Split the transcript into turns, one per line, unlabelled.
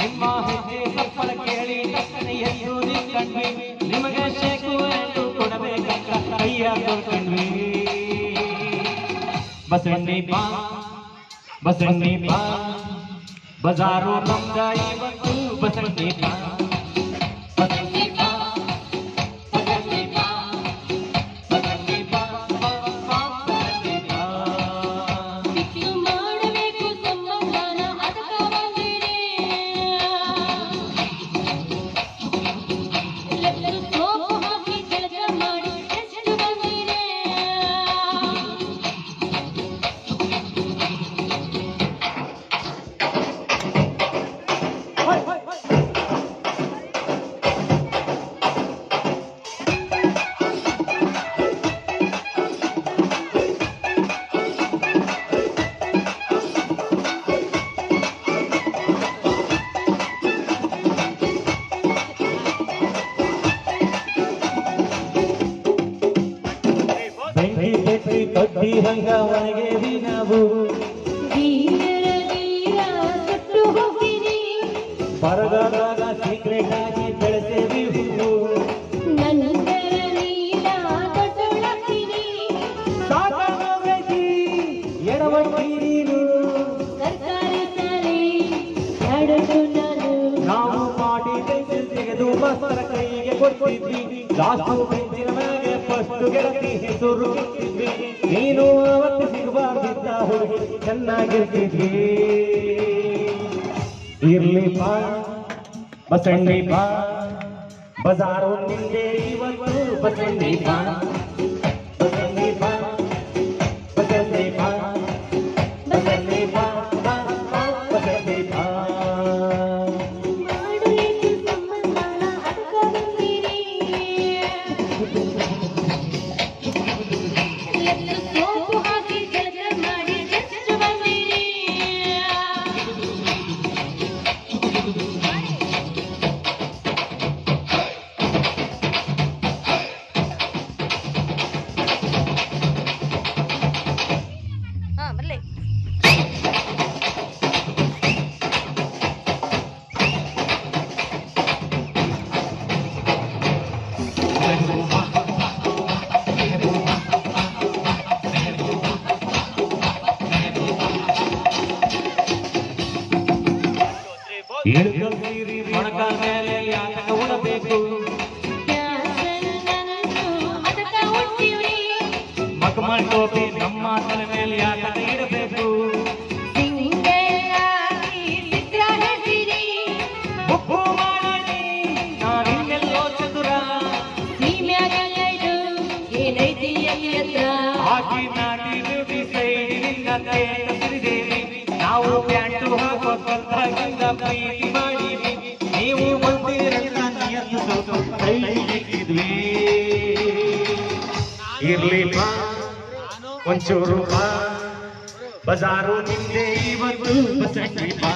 ನಿಮ್ಮ ಹೆಜ್ಜೆ ಸಪ್ಪಳ ಕೇಳಿ ತಕ್ಕನೆ ಎದ್ದು ನಿಂತ್ಕೊಂಡ್ವಿ ಬಸಣ್ಣಿ ಬಾ ಬಸಣ್ಣಿ ಬಾ ಬಜಾರು ನಮ್ದ ಇವತ್ತು ಬಸಣ್ಣಿ ಕಡ್ಡಿ
ದಿನವು
ಬರಗಾದಾಗ ಸೀಕ್ರೆಟ್ ಆಗಿ ಬೆಳೆಸೇವಿ ಹೂವು ನಾವು ಪೆನ್ಸಿಲ್ ತೆಗೆದು ಬಸರ ಕೈಗೆ ಕೊಡ್ತಿದ್ವಿ. ಲಾಸ್ಟ್ ಬೆಂಚಿನ ಮೇಲೆ ಫಸ್ಟ್ ಗೆಳತಿ ಹೆಸರು. ನೀನು ಅವತ್ತು ಸಿಗಬಾರ್ದಿದ್ದ ಹುಡುಗಿ ಚೆನ್ನಾಗಿರ್ತಿದ್ವಿ ಇರ್ಲಿ ಬಾ, ಬಸಣ್ಣಿ ಪಾ ಬಜಾರು ನಿಂದೆ ಇವತ್ತು ಬಸಣ್ಣಿ ಬಾ. ಮೊಣಕ ಮೇಲೆ ಯಾತಕ ಉಡಬೇಕು
ಅದಕ್ಕ
ಟೋಪಿ ನಮ್ಮ ತಲೆ ಮೇಲೆ ಯಾಕೆ ಇಡಬೇಕು. ಹಾಕಿ ನಾಟಿ ಬ್ಯೂಟಿ ಸೈಡಿನಿಂದ ನಾವು ಪ್ಯಾಂಟು ಹಾಕುವ ಕಲ್ತಾಗಿಂದ ಪ್ರೀತಿ ಇರ್ಲಿ ಬಾ ಒಂಚೂರು ಬಾ ಬಜಾರು ನಿಂದೆ ಇವತ್ತು ಬಸಣ್ಣಿ ಬಾ